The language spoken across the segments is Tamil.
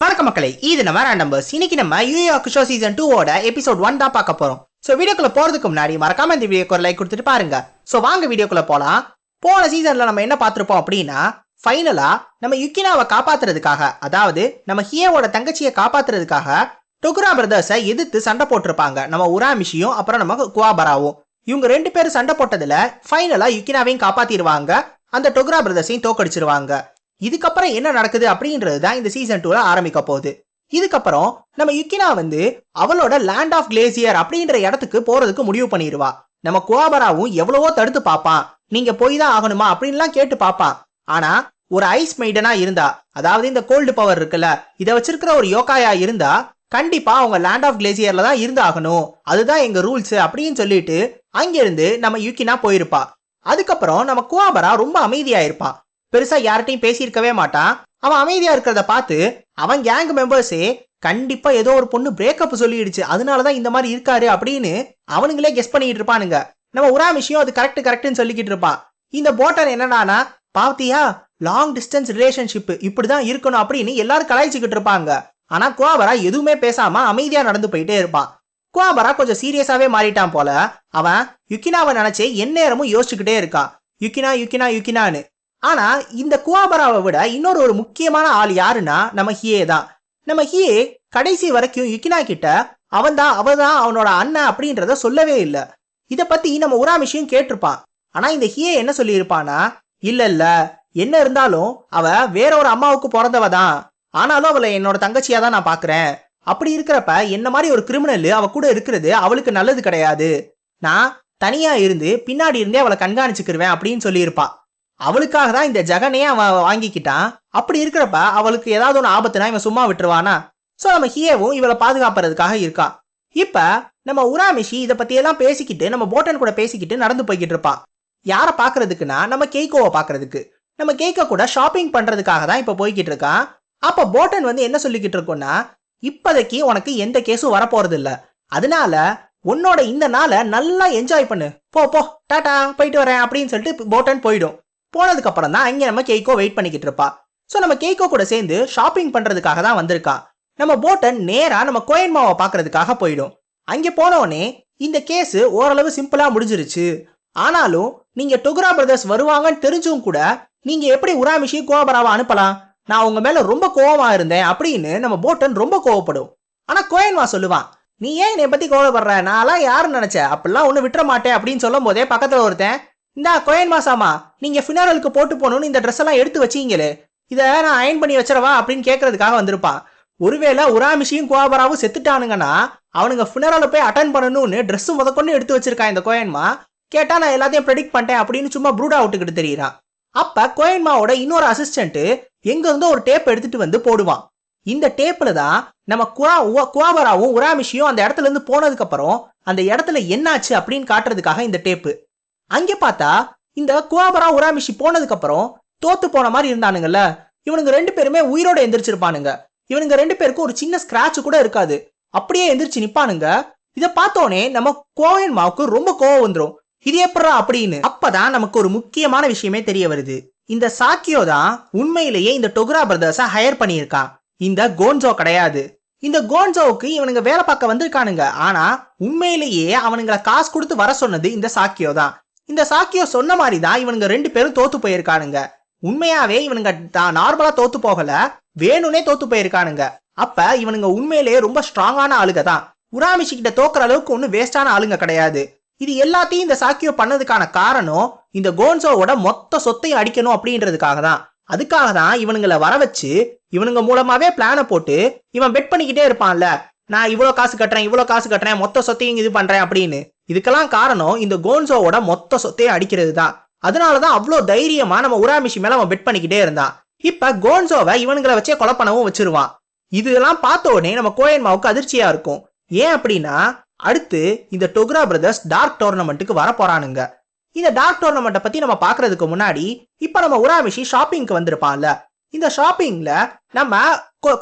வணக்கம் மக்களே இது நம்ம நம்பர்ஸ் இன்னைக்கு நம்ம யூ குஷோ சீசன் டூவோட எபிசோட் ஒன் தான் பார்க்க போறோம். ஸோ வீடியோக்குள்ள போறதுக்கு முன்னாடி மறக்காம இந்த வீடியோக்கு ஒரு லைக் கொடுத்துட்டு பாருங்க. ஸோ வாங்க வீடியோக்குள்ள போலாம். போன சீசன்ல நம்ம என்ன பார்த்துருப்போம் அப்படின்னா ஃபைனலா நம்ம யுக்கினாவை காப்பாத்துறதுக்காக அதாவது நம்ம ஹியோவோட தங்கச்சியை காப்பாத்துறதுக்காக டொகுரா பிரதர்ஸை எதிர்த்து சண்டை போட்டிருப்பாங்க. நம்ம உராமிஷியும் அப்புறம் நம்ம குவாபராவும் இவங்க ரெண்டு பேரும் சண்டை போட்டதுல ஃபைனலா யுக்கினாவையும் காப்பாத்திடுவாங்க. அந்த டொகுரா பிரதர்ஸையும் தோக்கடிச்சிருவாங்க இதுக்கப்புறம் என்ன நடக்குது அப்படின்றது தான் இந்த சீசன் டூல ஆரம்பிக்க போகுது. இதுக்கப்புறம் நம்ம யுக்கினா வந்து அவளோட லேண்ட் ஆஃப் கிளேசியர் அப்படின்ற இடத்துக்கு போறதுக்கு முடிவு பண்ணிடுவா. நம்ம குவாபராவும் எவ்வளவோ தடுத்து பார்ப்பான். நீங்க போய் தான் ஆகணுமா அப்படின்லாம் கேட்டு பார்ப்பான். ஆனா ஒரு ஐஸ் மெய்டனா இருந்தா அதாவது இந்த கோல்டு பவர் இருக்குல்ல இதை வச்சிருக்கிற ஒரு யோகாயா இருந்தா கண்டிப்பா அவங்க லேண்ட் ஆஃப் கிளேசியர்ல தான் இருந்தாகணும். அதுதான் எங்க ரூல்ஸ் அப்படின்னு சொல்லிட்டு அங்கிருந்து நம்ம யுக்கினா போயிருப்பா. அதுக்கப்புறம் நம்ம குவாபரா ரொம்ப அமைதியா இருப்பான் பெருசா யார்கிட்டையும் பேசியிருக்கவே மாட்டான். அவன் அமைதியா இருக்கிறத பார்த்து அவன் கேங் மெம்பர்ஸே கண்டிப்பா ஏதோ ஒரு பொண்ணு பிரேக்கப் சொல்லிடுச்சு. அதனாலதான் இந்த மாதிரி இருக்காரு அப்படின்னு அவனுங்களே கெஸ் பண்ணிட்டு இருப்பானுங்க. நம்ம உரா விஷயம் அது கரெக்ட் கரெக்ட்னு சொல்லிக்கிட்டு இருப்பான். இந்த போட்டர் என்னடானா பாத்தியா லாங் டிஸ்டன்ஸ் ரிலேஷன்ஷிப் இப்படிதான் இருக்கணும் அப்படின்னு எல்லாரும் கலாய்ச்சிக்கிட்டு இருப்பாங்க. ஆனா குவாபரா எதுவுமே பேசாம அமைதியா நடந்து போயிட்டே இருப்பான். குவாபரா கொஞ்சம் சீரியஸாவே மாறிட்டான் போல. அவன் யுக்கினாவை நினைச்சே எந்நேரமும் யோசிச்சுக்கிட்டே இருக்கான். யுக்கினா யுக்கினா யுக்கினான்னு. ஆனா இந்த குவாபராவை விட இன்னொரு ஒரு முக்கியமான ஆள் யாருன்னா நம்ம ஹியே தான். நம்ம ஹியே கடைசி வரைக்கும் யுக்கினா கிட்ட அவன் தான் அவ தான் அவனோட அண்ணன் அப்படின்றத சொல்லவே இல்லை. இதை பத்தி நம்ம உராமிஷியும் கேட்டிருப்பான். ஆனா இந்த ஹியே என்ன சொல்லியிருப்பானா இல்ல இல்ல. என்ன இருந்தாலும் அவ வேற ஒரு அம்மாவுக்கு பிறந்தவ தான். ஆனாலும் அவளை என்னோட தங்கச்சியா தான் நான் பாக்குறேன். அப்படி இருக்கிறப்ப என்ன மாதிரி ஒரு கிரிமினல் அவ கூட இருக்கிறது அவளுக்கு நல்லது கிடையாது. நான் தனியா இருந்து பின்னாடி இருந்தே அவளை கண்காணிச்சுக்கிருவேன் அப்படின்னு சொல்லியிருப்பா. அவளுக்காக தான் இந்த ஜெகனையே அவன் வாங்கிக்கிட்டான். அப்படி இருக்கிறப்ப அவளுக்கு ஏதாவது ஒன்று ஆபத்துனா இவன் சும்மா விட்டுருவானா? ஸோ நம்ம ஹியேவும் இவளை பாதுகாப்புறதுக்காக இருக்கா. இப்போ நம்ம உராமிஷி இதை பற்றியெல்லாம் பேசிக்கிட்டு நம்ம போட்டன் கூட பேசிக்கிட்டு நடந்து போய்கிட்டு இருப்பான் யாரை பார்க்கறதுக்குன்னா நம்ம கேக்கோவை பார்க்கறதுக்கு நம்ம கேக்க கூட ஷாப்பிங் பண்ணுறதுக்காக தான் இப்போ போய்கிட்டு இருக்கான் அப்போ போட்டன் வந்து என்ன சொல்லிக்கிட்டு இருக்கோன்னா இப்போதைக்கு உனக்கு எந்த கேஸும் வரப்போறது அதனால உன்னோட இந்த நாளை நல்லா என்ஜாய் பண்ணு. போ போ டாட்டா போயிட்டு வரேன் அப்படின்னு சொல்லிட்டு போட்டன் போயிடும். போனதுக்கு அப்புறம் தான் அங்கே நம்ம கேக்கோ வெயிட் பண்ணிக்கிட்டு இருப்பா. ஸோ நம்ம கேக்கோ கூட சேர்ந்து ஷாப்பிங் பண்ணுறதுக்காக தான் வந்திருக்கா. நம்ம போட்டன் நேராக நம்ம கோயன்மாவை பார்க்கறதுக்காக போயிடும். அங்கே போனவொடனே இந்த கேஸ் ஓரளவு சிம்பிளாக முடிஞ்சிருச்சு. ஆனாலும் நீங்கள் டொகுரா பிரதர்ஸ் வருவாங்கன்னு தெரிஞ்சும் கூட நீங்கள் எப்படி உராமிஷி கோபராவை அனுப்பலாம்? நான் உங்க மேல ரொம்ப கோவமா இருந்தேன் அப்படின்னு நம்ம போட்டன் ரொம்ப கோவப்படும். ஆனா கோயன்மா சொல்லுவான் நீ ஏன் என்னை பத்தி கோவப்படுற? நான்லாம் யாருன்னு நினைச்ச? அப்படிலாம் ஒன்று விட்டுற மாட்டேன் அப்படின்னு சொல்லும் போதே பக்கத்துல ஒருத்தன் இந்தா கோயன் மாசாமா நீங்க ஃபினாரலுக்கு போட்டு போகணும்னு இந்த ட்ரெஸ் எல்லாம் எடுத்து வச்சீங்களே இதை நான் அயன் பண்ணி வச்சிடவா அப்படின்னு கேட்கறதுக்காக வந்திருப்பான் ஒருவேளை உராமிஷியும் கோபராவும் செத்துட்டானுங்கன்னா அவனுங்க ஃபினரலை போய் அட்டன் பண்ணணும்னு ட்ரெஸ் முதற்கொண்டு எடுத்து வச்சிருக்கான் இந்த கோயன்மா கேட்டா நான் எல்லாத்தையும் ப்ரெடிக்ட் பண்ணிட்டேன் அப்படின்னு சும்மா ப்ரூடா விட்டுக்கிட்டு தெரியிறான். அப்ப கோயன்மாவோட இன்னொரு அசிஸ்டன்ட் எங்க இருந்தோ ஒரு டேப் எடுத்துட்டு வந்து போடுவான். இந்த டேப்ல தான் நம்ம குவா குவாபராவும் உராமிஷியும் அந்த இடத்துல இருந்து போனதுக்கு அப்புறம் அந்த இடத்துல என்னாச்சு அப்படின்னு காட்டுறதுக்காக இந்த டேப்பு அங்க பார்த்தா இந்த குவாபரா உராமிஷி போனதுக்கு அப்புறம் தோத்து போன மாதிரி இருந்தானுங்கல்ல. இவனுங்க ரெண்டு பேருமே உயிரோட எந்திரிச்சிருப்பானுங்க. இவனுங்க ரெண்டு பேருக்கும் ஒரு சின்ன ஸ்கிராட்ச் கூட இருக்காது. அப்படியே எந்திரிச்சு நிப்பானுங்க. இதை பார்த்தோன்னே நம்ம கோவன் மாவுக்கு ரொம்ப கோவம் வந்துடும் இது எப்படா அப்படின்னு. அப்பதான் நமக்கு ஒரு முக்கியமான விஷயமே தெரிய வருது. இந்த சாக்கியோ தான் உண்மையிலேயே இந்த டொகுரா பிரதர்ஸ ஹையர் பண்ணியிருக்கான் இந்த கோன்சோ கிடையாது. இந்த கோன்சோவுக்கு இவனுங்க வேலை பார்க்க வந்திருக்கானுங்க. ஆனா உண்மையிலேயே அவனுங்களை காசு கொடுத்து வர சொன்னது இந்த சாக்கியோ தான். இந்த சாக்கியோ சொன்ன மாதிரி தான் இவனுங்க ரெண்டு பேரும் தோத்து போயிருக்கானுங்க. உண்மையாவே இவனுங்க தான் நார்மலா தோத்து போகல. வேணும்னே தோத்து போயிருக்கானுங்க. அப்ப இவனுங்க உண்மையிலேயே ரொம்ப ஸ்ட்ராங்கான ஆளுங்க தான் உராமிஷி கிட்ட தோக்குற அளவுக்கு ஒன்றும் வேஸ்டான ஆளுங்க கிடையாது. இது எல்லாத்தையும் இந்த சாக்கியோ பண்ணதுக்கான காரணம் இந்த கோன்சோவோட மொத்த சொத்தையும் அடிக்கணும் அப்படின்றதுக்காக தான். அதுக்காக தான் இவனுங்களை வர வச்சு இவனுங்க மூலமாவே பிளானை போட்டு இவன் பெட் பண்ணிக்கிட்டே இருப்பான்ல. நான் இவ்வளோ காசு கட்டுறேன் இவ்வளோ காசு கட்டுறேன் மொத்த சொத்தையும் இது பண்றேன் அப்படின்னு. இதுக்கெல்லாம் காரணம் இந்த கோன்சோவோட மொத்த சொத்தையும் அடிக்கிறது தான் அதனால தான் அவ்வளோ தைரியமா நம்ம உராமிஷி மேல அவன் பெட் பண்ணிக்கிட்டே இருந்தான். இப்ப கோன்சோவை இவனுங்களை வச்சே கொலை பண்ணவும் வச்சிருவான். இதெல்லாம் பார்த்த உடனே நம்ம கோயன்மாவுக்கு அதிர்ச்சியா இருக்கும். ஏன் அப்படின்னா அடுத்து இந்த டொக்ரா பிரதர்ஸ் டார்க் டோர்னமெண்ட்டுக்கு வர போறானுங்க. இந்த டார்க் டோர்னமெண்ட்டை பத்தி நம்ம பாக்குறதுக்கு முன்னாடி இப்ப நம்ம உராமிஷி ஷாப்பிங்க்கு வந்திருப்பான்ல. இந்த ஷாப்பிங்ல நம்ம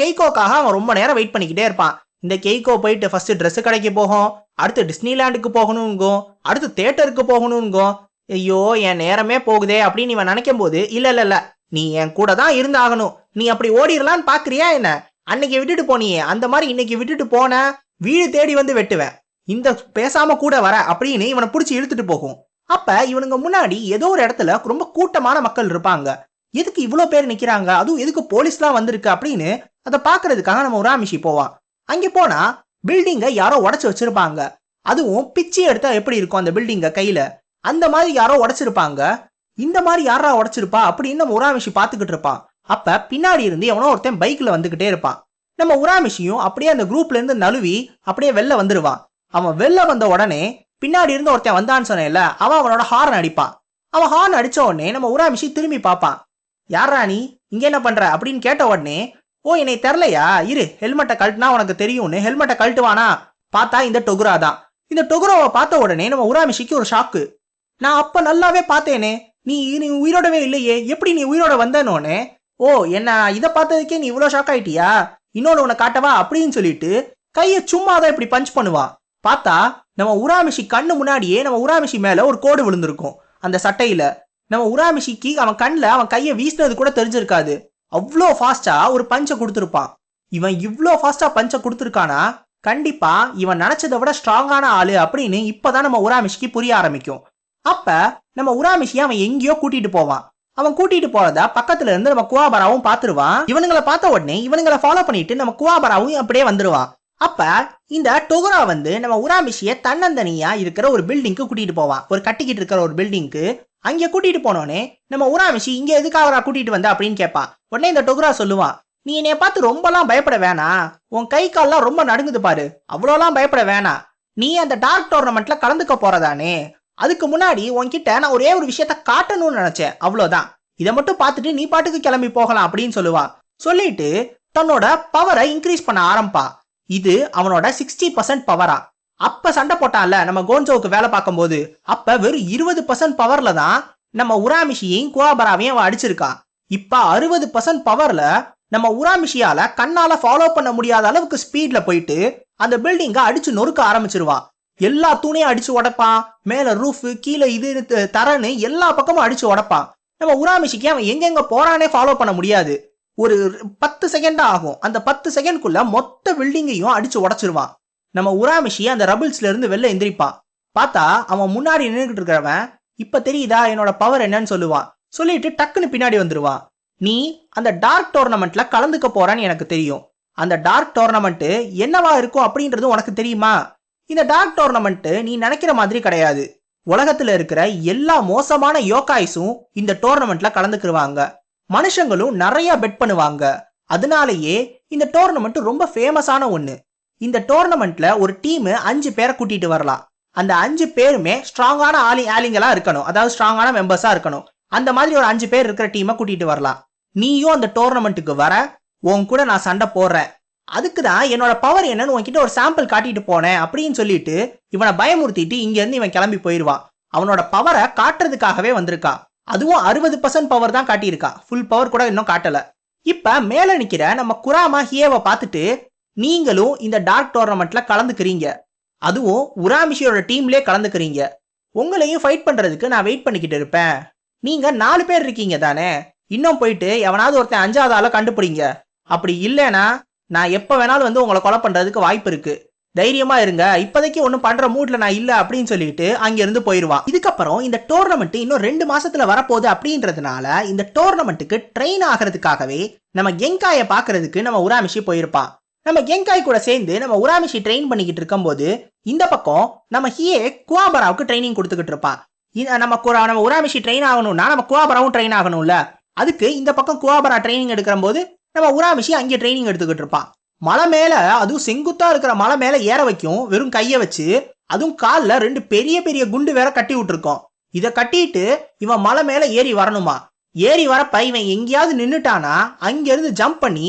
கெய்கோக்காக அவன் ரொம்ப நேரம் வெயிட் பண்ணிக்கிட்டே இருப்பான். இந்த கெய்கோ போயிட்டு ஃபர்ஸ்ட் ட்ரெஸ் கடைக்கு போகும் அடுத்து டிஸ்னிலாண்டுக்கு போகணுங்கும் அடுத்து தேட்டருக்கு போகணுங்கும் ஐயோ என் நேரமே போகுதே அப்படின்னு இவன் நினைக்கும் போது இல்ல இல்ல இல்ல நீ என் கூட தான் இருந்தாகணும். நீ அப்படி ஓடிடலான்னு பாக்குறியா என்ன? அன்னைக்கு விட்டுட்டு போனியே. அந்த மாதிரி இன்னைக்கு விட்டுட்டு போன வீடு தேடி வந்து வெட்டுவேன். இந்த பேசாம கூட வர அப்படின்னு இவனை பிடிச்சி இழுத்துட்டு போகும். அப்ப இவனுங்க முன்னாடி ஏதோ ஒரு இடத்துல ரொம்ப கூட்டமான மக்கள் இருப்பாங்க. எதுக்கு இவ்வளோ பேர் நிற்கிறாங்க அதுவும் எதுக்கு போலீஸ்லாம் வந்திருக்கு அப்படின்னு அதை பார்க்கறதுக்காக நம்ம உராமிஷி போவான். அங்கே போனா பில்டிங்கை யாரோ உடச்சி வச்சிருப்பாங்க. அதுவும் பிச்சு எடுத்தா எப்படி இருக்கும் அந்த பில்டிங்கை கையில? அந்த மாதிரி யாரோ உடச்சிருப்பாங்க. இந்த மாதிரி யாரா உடைச்சிருப்பா அப்படின்னு நம்ம உராமிஷி பார்த்துக்கிட்டு இருப்பான். அப்ப பின்னாடி இருந்து எவனோ ஒருத்தன் பைக்ல வந்துகிட்டே இருப்பான். நம்ம உராமிஷியும் அப்படியே அந்த குரூப்ல இருந்து நழுவி அப்படியே வெளில வந்துருவான். அவன் வெளில வந்த உடனே பின்னாடி இருந்து ஒருத்தன் வந்தான்னு சொன்னேன்ல அவன் அவனோட ஹார்ன் அடிப்பான். அவன் ஹார்ன் அடிச்ச உடனே நம்ம உராமிஷி திரும்பி பார்ப்பான். யாரா நீ? இங்க என்ன பண்ற? அப்படின்னு கேட்ட உடனே ஓ என்னை தெரிலையா? இரு ஹெல்மெட்டை கழட்டினா உனக்கு தெரியும்னு. ஹெல்மெட்டை கழட்டுவானா? பார்த்தா இந்த டொகுரா தான். இந்த டொகுரோவை பார்த்த உடனே நம்ம உராமிஷிக்கு ஒரு ஷாக்கு நான் அப்ப நல்லாவே பார்த்தேனே. நீ நீ உயிரோடவே இல்லையே. எப்படி நீ உயிரோட வந்தனோனே? ஓ என்ன இதை பார்த்ததுக்கே நீ இவ்வளோ ஷாக் ஆயிட்டியா? இன்னொன்று உன்னை காட்டவா? அப்படின்னு சொல்லிட்டு கையை சும்மா தான் இப்படி பஞ்ச் பண்ணுவான் பார்த்தா நம்ம உராமிஷி கண்ணு முன்னாடியே நம்ம உராமிஷி மேலே ஒரு கோடு விழுந்திருக்கும். அந்த சட்டையில். நம்ம உராமிஷிக்கு அவன் கண்ணில் அவன் கையை வீசினது கூட தெரிஞ்சிருக்காது. அவ்வளோ ஃபாஸ்ட்டாக ஒரு பஞ்சை கொடுத்துருப்பான். இவன் இவ்வளோ ஃபாஸ்ட்டாக பஞ்சை கொடுத்துருக்கானா? கண்டிப்பாக இவன் நினச்சதை விட ஸ்ட்ராங்கான ஆள் அப்படின்னு இப்போ தான் நம்ம உராமிஷ்க்கு புரிய ஆரம்பிக்கும். அப்போ நம்ம உராமிஷி அவன் எங்கேயோ கூட்டிகிட்டு போவான். அவன் கூட்டிட்டு போகிறதா பக்கத்துல இருந்து நம்ம குவாபராவும் பாத்துருவான். இவனுங்களை பார்த்த உடனே இவனுங்களை ஃபாலோ பண்ணிட்டு நம்ம குவாபராவும் அப்படியே வந்துருவான். அப்ப இந்த டொகுரா வந்து நம்ம உராமிஷிய தன்னந்தனியா இருக்கிற ஒரு பில்டிங்க்கு கூட்டிட்டு போவான். ஒரு கட்டிக்கிட்டு இருக்கிற ஒரு பில்டிங்க்கு அங்கே கூட்டிட்டு போனோடனே நம்ம உராமிஷி இங்கே எதுக்காக கூட்டிட்டு வந்த அப்படின்னு கேட்பான் உடனே இந்த டொகுரா சொல்லுவான் நீ என்னைய பார்த்து ரொம்பலாம் பயப்பட வேணாம் உன் கை கால்லாம் ரொம்ப நடுங்குது பாரு. அவ்வளோலாம் பயப்பட வேணாம் நீ அந்த டார்க் டோர்னமெண்ட்ல கலந்துக்க போறதானே. அதுக்கு முன்னாடி உன்கிட்ட நான் ஒரே ஒரு விஷயத்த காட்டணும்னு நினைச்சேன். அவ்வளோதான். இதை மட்டும் பார்த்துட்டு நீ பாட்டுக்கு கிளம்பி போகலாம் அப்படின்னு சொல்லுவான் சொல்லிட்டு தன்னோட பவரை இன்க்ரீஸ் பண்ண ஆரம்பா இது அவனோட சிக்ஸ்டி பர்சன்ட் பவரா அப்ப சண்டை போட்டான்ல நம்ம கோன்சோவுக்கு வேலை பார்க்கும்போது அப்ப வெறும் இருபது பர்சன்ட் பவர்ல தான் நம்ம உராமிஷியையும் குவாபராவையும் அவன் அடிச்சிருக்கான். இப்ப அறுபது பர்சன்ட் பவர்ல நம்ம உராமிஷியால கண்ணால ஃபாலோ பண்ண முடியாத அளவுக்கு ஸ்பீட்ல போயிட்டு அந்த பில்டிங்க அடிச்சு நொறுக்க ஆரம்பிச்சிருவான். எல்லா தூணையும் அடிச்சு உடைப்பான். மேல ரூஃப் கீழே இது த- தரன்னு எல்லா பக்கமும் அடிச்சு உடைப்பான். நம்ம உராமிஷிக்கு அவன் எங்கெங்க போறானே ஃபாலோ பண்ண முடியாது. ஒரு பத்து செகண்ட் ஆகும். அந்த பத்து செகண்ட்குள்ள மொத்த பில்டிங்கையும் அடிச்சு உடச்சிருவான். நம்ம உராமிஷி அந்த ரபிள்ஸ்ல இருந்து வெளில எந்திரிப்பான் பார்த்தா அவன் முன்னாடி நின்றுகிட்டு இருக்கிறவன் இப்ப தெரியுதா என்னோட பவர் என்னன்னு சொல்லுவான். சொல்லிட்டு டக்குன்னு பின்னாடி வந்துருவான் நீ அந்த டார்க் டோர்னமெண்ட்ல கலந்துக்க போறன்னு எனக்கு தெரியும். அந்த டார்க் டோர்னமெண்ட் என்னவா இருக்கும் அப்படின்றது உனக்கு தெரியுமா? இந்த டார்க் டோர்னமெண்ட் நீ நினைக்கிற மாதிரி கிடையாது. உலகத்துல இருக்கிற எல்லா மோசமான யோகாய்ஸும் இந்த டோர்னமெண்ட்ல கலந்துக்கிருவாங்க. மனுஷங்களும் நிறைய பெட் பண்ணுவாங்க. அதனாலேயே இந்த டோர்னமெண்ட் ரொம்ப ஃபேமஸான ஒன்று இந்த டோர்னமெண்ட்ல ஒரு டீம் அஞ்சு பேரை கூட்டிட்டு வரலாம். அந்த அஞ்சு பேருமே ஸ்ட்ராங்கான ஆளி ஆலிங்களா இருக்கணும். அதாவது ஸ்ட்ராங்கான மெம்பர்ஸா இருக்கணும். அந்த மாதிரி ஒரு அஞ்சு பேர் இருக்கிற டீமை கூட்டிட்டு வரலாம். நீயும் அந்த டோர்னமெண்ட்டுக்கு வர உன் கூட நான் சண்டை போடுறேன். அதுக்கு தான் என்னோட பவர் என்னன்னு உன்கிட்ட ஒரு சாம்பிள் காட்டிட்டு போனேன் அப்படின்னு சொல்லிட்டு இவனை பயமுறுத்திட்டு இங்கேருந்து இவன் கிளம்பி போயிடுவான் அவனோட பவரை காட்டுறதுக்காகவே வந்திருக்கான். அதுவும் அறுபது பர்சன்ட் பவர் தான் காட்டியிருக்கான். ஃபுல் பவர் கூட இன்னும் காட்டல. இப்ப மேல நிக்கிற நம்ம குராமா ஹியேவை பார்த்துட்டு நீங்களும் இந்த டார்க் டோர்னமெண்ட்ல கலந்துக்கிறீங்க. அதுவும் உராமிஷியோட டீம்லேயே கலந்துக்கிறீங்க. உங்களையும் ஃபைட் பண்றதுக்கு நான் வெயிட் பண்ணிக்கிட்டு இருப்பேன். நீங்க நாலு பேர் இருக்கீங்க தானே? இன்னும் போயிட்டு எவனாவது ஒருத்தன் அஞ்சாவது ஆளை கண்டுபிடிங்க. அப்படி இல்லைன்னா நான் எப்போ வேணாலும் வந்து உங்களை கொலை பண்றதுக்கு வாய்ப்பு இருக்கு. தைரியமா இருங்க. இப்போதைக்கு ஒன்றும் பண்ற மூட்ல நான் இல்லை அப்படின்னு சொல்லிட்டு அங்கிருந்து போயிடுவான் இதுக்கப்புறம் இந்த டோர்னமெண்ட் இன்னும் ரெண்டு மாசத்துல வரப்போகுது அப்படின்றதுனால இந்த டோர்னமெண்ட்டுக்கு ட்ரெயின் ஆகிறதுக்காகவே நம்ம கெங்காயை பார்க்கறதுக்கு நம்ம உராமிஷி போயிருப்பான். நம்ம கெங்காய் கூட சேர்ந்து நம்ம உராமிஷி ட்ரெயின் பண்ணிக்கிட்டு இருக்கும்போது இந்த பக்கம் நம்ம ஹியே குவாபராவுக்கு ட்ரைனிங் கொடுத்துக்கிட்டு இருப்பான். நம்ம நம்ம உராமிஷி ட்ரெயின் ஆகணும்னா நம்ம குவாபராவும் ட்ரெயின் ஆகணும்ல. அதுக்கு இந்த பக்கம் குவாபரா ட்ரைனிங் எடுக்கிற போது நம்ம உராமிஷி அங்கே ட்ரைனிங் எடுத்துக்கிட்டு இருப்பான். மலை மேலே அதுவும் செங்குத்தா இருக்கிற மலை மேலே ஏற வைக்கும் வெறும் கையை வச்சு அதுவும் காலில் ரெண்டு பெரிய பெரிய குண்டு வேற கட்டி விட்டுருக்கோம். இதை கட்டிட்டு இவன் மலை மேலே ஏறி வரணுமா? ஏறி வரப்ப இவன் எங்கேயாவது நின்றுட்டானா அங்கேருந்து ஜம்ப் பண்ணி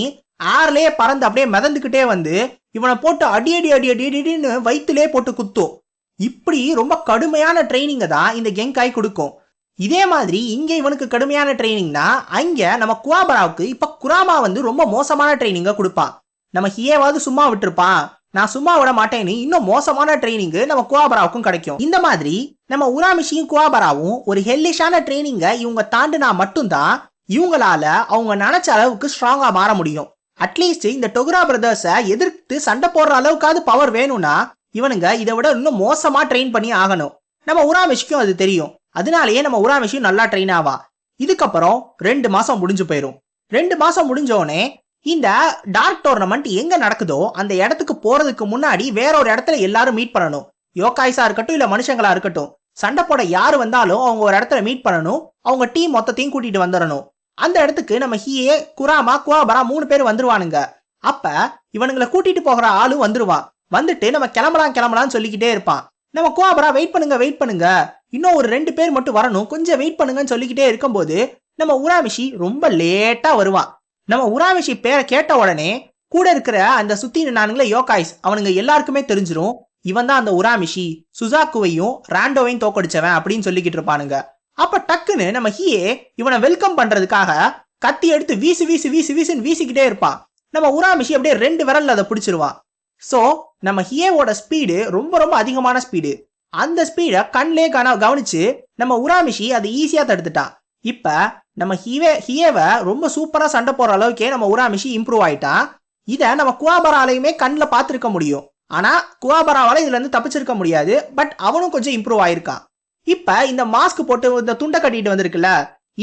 ஏர்லயே பறந்து அப்படியே மிதந்துக்கிட்டே வந்து இவனை போட்டு அடி அடி அடி அடி அடின்னு வயிற்றுலே போட்டு குத்தும். இப்படி ரொம்ப கடுமையான ட்ரைனிங்கை தான் இந்த கெங்காய் கொடுக்கும். இதே மாதிரி இங்கே இவனுக்கு கடுமையான ட்ரைனிங்னா அங்கே நம்ம குவாபராவுக்கு இப்போ குராமா வந்து ரொம்ப மோசமான ட்ரைனிங்கை கொடுப்பான். நம்ம ஹியேவாவது சும்மா விட்டுருப்பான். நான் சும்மா விட மாட்டேன்னு இன்னும் மோசமான ட்ரைனிங்கு நம்ம குவாபராவுக்கும் கிடைக்கும். இந்த மாதிரி நம்ம உராமிஷியும் குவாபராவும் ஒரு ஹெல்லிஷான ட்ரைனிங்கை இவங்க தாண்டினா மட்டும்தான் இவங்களால அவங்க நினைச்ச அளவுக்கு ஸ்ட்ராங்காக மாற முடியும். அட்லீஸ்ட் இந்த டொகுரா பிரதர்ஸை எதிர்த்து சண்டை போடுற அளவுக்காவது பவர் வேணும்னா இவனுங்க இதை விட இன்னும் மோசமா ட்ரெயின் பண்ணி ஆகணும். நம்ம உராமிஷிக்கும் அது தெரியும். அதனாலேயே நம்ம உராமிஷியும் நல்லா ட்ரெயின் ஆவா. இதுக்கப்புறம் ரெண்டு மாசம் முடிஞ்சு போயிடும் ரெண்டு மாசம் முடிஞ்சோடனே இந்த டார்க் டோர்னமெண்ட் எங்க நடக்குதோ அந்த இடத்துக்கு போறதுக்கு முன்னாடி வேற ஒரு இடத்துல எல்லாரும் மீட் பண்ணணும். யோகாய்ஸா இருக்கட்டும் இல்ல மனுஷங்களா இருக்கட்டும். சண்டை போட யாரு வந்தாலும் அவங்க ஒரு இடத்துல மீட் பண்ணணும். அவங்க டீம் மொத்தத்தையும் கூட்டிட்டு வந்துடணும். அந்த இடத்துக்கு நம்ம ஹீயே குராமா குவாபரா மூணு பேர் வந்துருவானுங்க. அப்ப இவனுங்களை கூட்டிட்டு போகிற ஆளும் வந்துருவான் வந்துட்டு நம்ம கிளம்பலாம் கிளம்பலாம்னு சொல்லிக்கிட்டே இருப்பான். நம்ம குவாபரா வெயிட் பண்ணுங்க வெயிட் பண்ணுங்க. இன்னும் ஒரு ரெண்டு பேர் மட்டும் வரணும். கொஞ்சம் வெயிட் பண்ணுங்கன்னு சொல்லிக்கிட்டே இருக்கும்போது நம்ம உராமிஷி ரொம்ப லேட்டா வருவான் நம்ம உராமிஷி பேரை கேட்ட உடனே கூட இருக்கிற அந்த சுத்தி நானுங்களே யோகாய்ஸ் அவனுங்க எல்லாருக்குமே தெரிஞ்சிரும். இவன் தான் அந்த உராமிஷி சுசாக்குவையும் ராண்டோவையும் தோக்கடிச்சவன் அப்படின்னு சொல்லிக்கிட்டு இருப்பானுங்க. அப்ப டக்குன்னு நம்ம ஹியே இவனை வெல்கம் பண்றதுக்காக கத்தி எடுத்து வீசு வீசு வீசு வீசுன்னு வீசிக்கிட்டே இருப்பான் நம்ம உராமிஷி அப்படியே ரெண்டு விரல்ல அதை பிடிச்சிருவான் ஸோ நம்ம ஹியேவோட ஸ்பீடு ரொம்ப ரொம்ப அதிகமான ஸ்பீடு அந்த ஸ்பீடை கண்ணிலே கன கவனிச்சு நம்ம உராமிஷி அதை ஈஸியாக தடுத்துட்டான் இப்போ நம்ம ஹிவே ஹியேவை ரொம்ப சூப்பராக சண்டை போகிற அளவுக்கே நம்ம உராமிஷி இம்ப்ரூவ் ஆயிட்டான் இதை நம்ம குவாபராலையுமே கண்ணில் பார்த்துருக்க முடியும். ஆனால் குவாபராவால் இதுலேருந்து தப்பிச்சிருக்க முடியாது. பட் அவனும் கொஞ்சம் இம்ப்ரூவ் ஆயிருக்கான் இப்ப இந்த மாஸ்க் போட்டு இந்த துண்டை கட்டிட்டு வந்திருக்குல்ல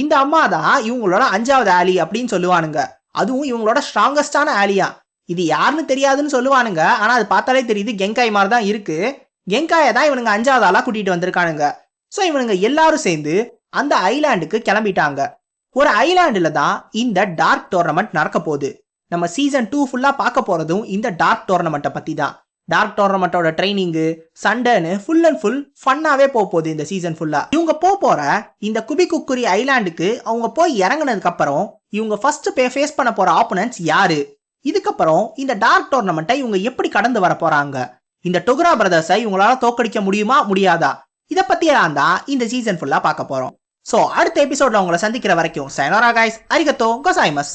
இந்த அம்மா தான் இவங்களோட அஞ்சாவது ஆலி அப்படின்னு சொல்லுவானுங்க. அதுவும் இவங்களோட ஸ்ட்ராங்கஸ்டான ஆலியா இது யாருன்னு தெரியாதுன்னு சொல்லுவானுங்க. ஆனா அது பார்த்தாலே தெரியுது கெங்காய் மாதிரி தான் இருக்கு. கெங்காயை தான் இவனுங்க அஞ்சாவது ஆளா கூட்டிட்டு வந்திருக்கானுங்க. ஸோ இவனுங்க எல்லாரும் சேர்ந்து அந்த ஐலாண்டுக்கு கிளம்பிட்டாங்க. ஒரு ஐலாண்டில் தான் இந்த டார்க் டோர்னமெண்ட் நடக்க போகுது. நம்ம சீசன் டூ ஃபுல்லாக பார்க்க போகிறதும் இந்த டார்க் டோர்னமெண்ட்டை பற்றி தான் டார்க் டோர்னமெண்ட்டோட ட்ரைனிங்கு சண்டேன்னு ஃபுல் அண்ட் ஃபுல் ஃபன்னாகவே போக போகுது இந்த சீசன் ஃபுல்லாக இவங்க போக போகிற இந்த குபி குக்குரி ஐலாண்டுக்கு அவங்க போய் இறங்கினதுக்கப்புறம் இவங்க ஃபர்ஸ்ட் பே ஃபேஸ் பண்ண போகிற ஆப்போனன்ட்ஸ் யாரு? இதுக்கப்புறம் இந்த டார்க் டோர்னமெண்ட்டை இவங்க எப்படி கடந்து வர போகிறாங்க இந்த டொகுரா பிரதர்ஸை இவங்களால தோக்கடிக்க முடியுமா முடியாதா? இதை பற்றியெல்லாம் தான் இந்த சீசன் ஃபுல்லாக பார்க்க போகிறோம் ஸோ அடுத்த எபிசோடில் உங்களை சந்திக்கிற வரைக்கும் சைனோரா காய்ஸ் அரிகத்தோ கோசாய்மஸ்